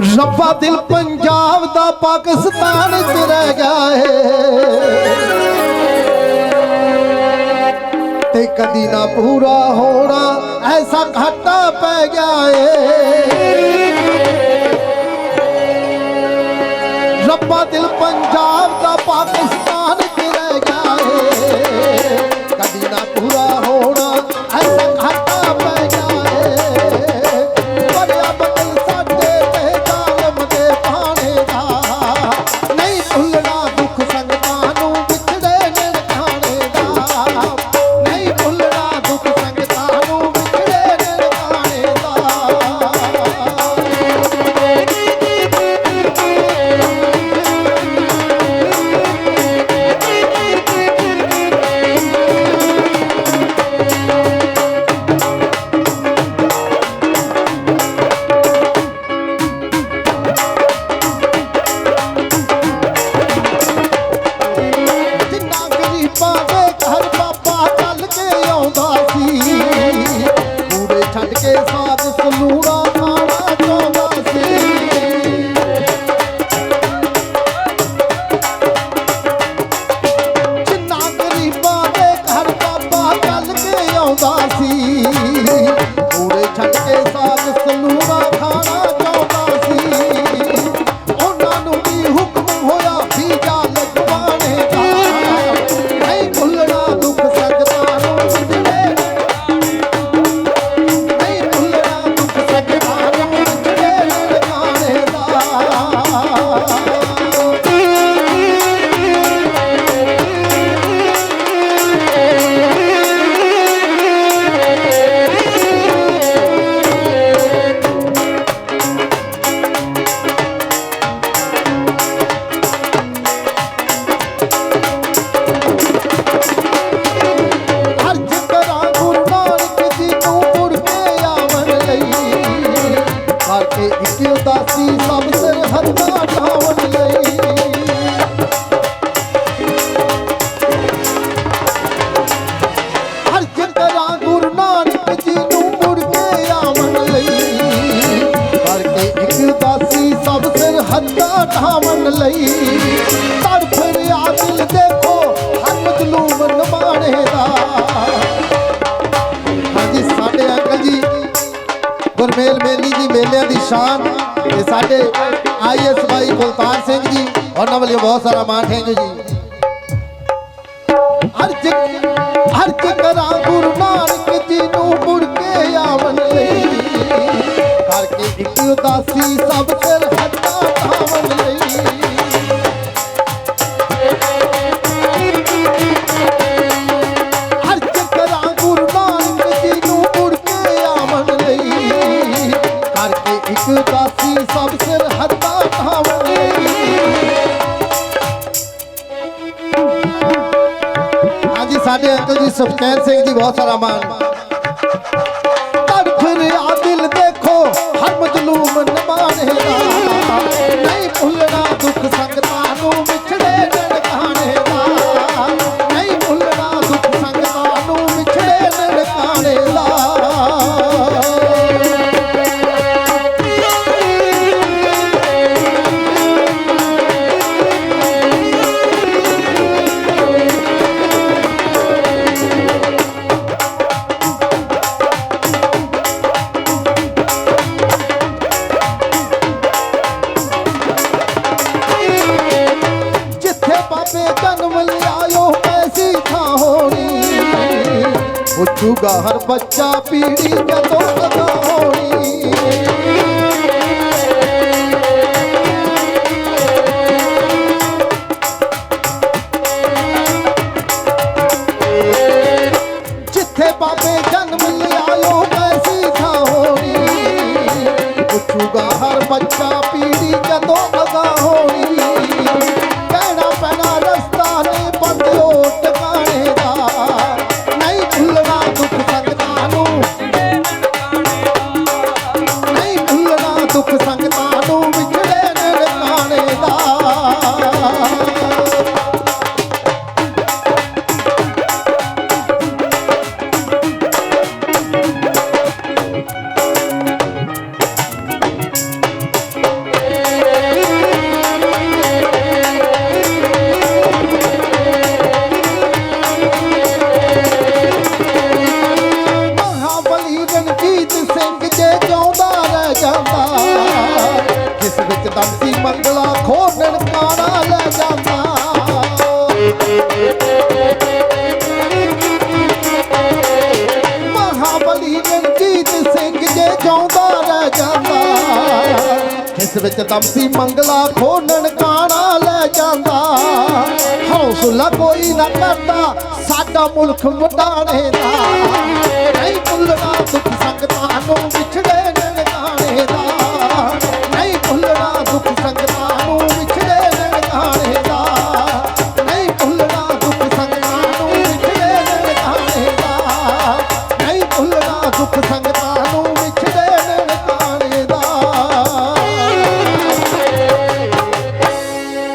ਰੱਬਾ ਦਿਲ ਪੰਜਾਬ ਦਾ ਪਾਕਿਸਤਾਨ ਚ ਰਹਿ ਗਿਆ ਏ। ਤੇ ਕਦੀ ਨਾ ਪੂਰਾ ਹੋਣਾ, ਐਸਾ ਘਾਟਾ ਪੈ ਗਿਆ ਏ। ਰੱਬਾ ਦਿਲ ਪੰਜਾਬ ਦਾ ਪਾਕਿਸਤਾਨ sabe ਕਰਕੇ ਇੱਕ ਉਦਾਸੀ ਸਭ ਸਰਹੱਦਾਂ ਢਾਵਣ ਲਈ। ਹਰ ਜਿਕਰਾਂ ਗੁਰੂ ਨਾਨਕ ਜੀ ਨੂੰ ਮੁੜ ਕੇ ਆਵਣ ਲਈ। ਕਰਕੇ ਇੱਕ ਉਦਾਸੀ ਸਭ ਸਰਹੱਦਾਂ ਢਾਵਣ ਲਈ। ਸ਼ਾਨ ਤੇ ਸਾਡੇ ਆਈਐਸ ਭਾਈ ਕੁਲਤਾਰ ਸਿੰਘ ਜੀ, ਉਹਨਾਂ ਵੱਲੋਂ ਬਹੁਤ ਸਾਰਾ ਮਾਣ ਥੈਂਕ ਯੂ ਜੀ। ਹਰ ਜਿਕ ਹਰ ਜਿਕਰਾਂ ਗੁਰੂ ਨਾਨਕ ਜੀ ਨੂੰ ਮੁੜ ਕੇ ਆਵਣ ਲਈ। ਕਰਕੇ ਇੱਕ ਉਦਾਸੀ ਸਭ ਸਿਰ ਹੱਥਾਂ ਧਾਵਣ ਲਈ। ਸਾਡੇ ਅੰਕਲ ਜੀ ਸੁਖਚੈਨ ਸਿੰਘ ਜੀ ਬਹੁਤ ਸਾਰਾ ਮਾਨ ਪੁੱਛੂਗਾ ਹਰ ਬੱਚਾ ਪੀੜੀ ਜਦੋਂ ਕਦਾ ਹੋਣੀ focus on ਇਸ ਵਿੱਚ ਤੰਸੀ ਮੰਗਲਾ ਖੋਣਨ ਕਾਣਾ ਲੈ ਜਾਂਦਾ। ਹੌਸਲਾ ਕੋਈ ਨਾ ਕਰਦਾ, ਸਾਡਾ ਮੁਲਕ ਮਟਾਣੇ ਦਾ।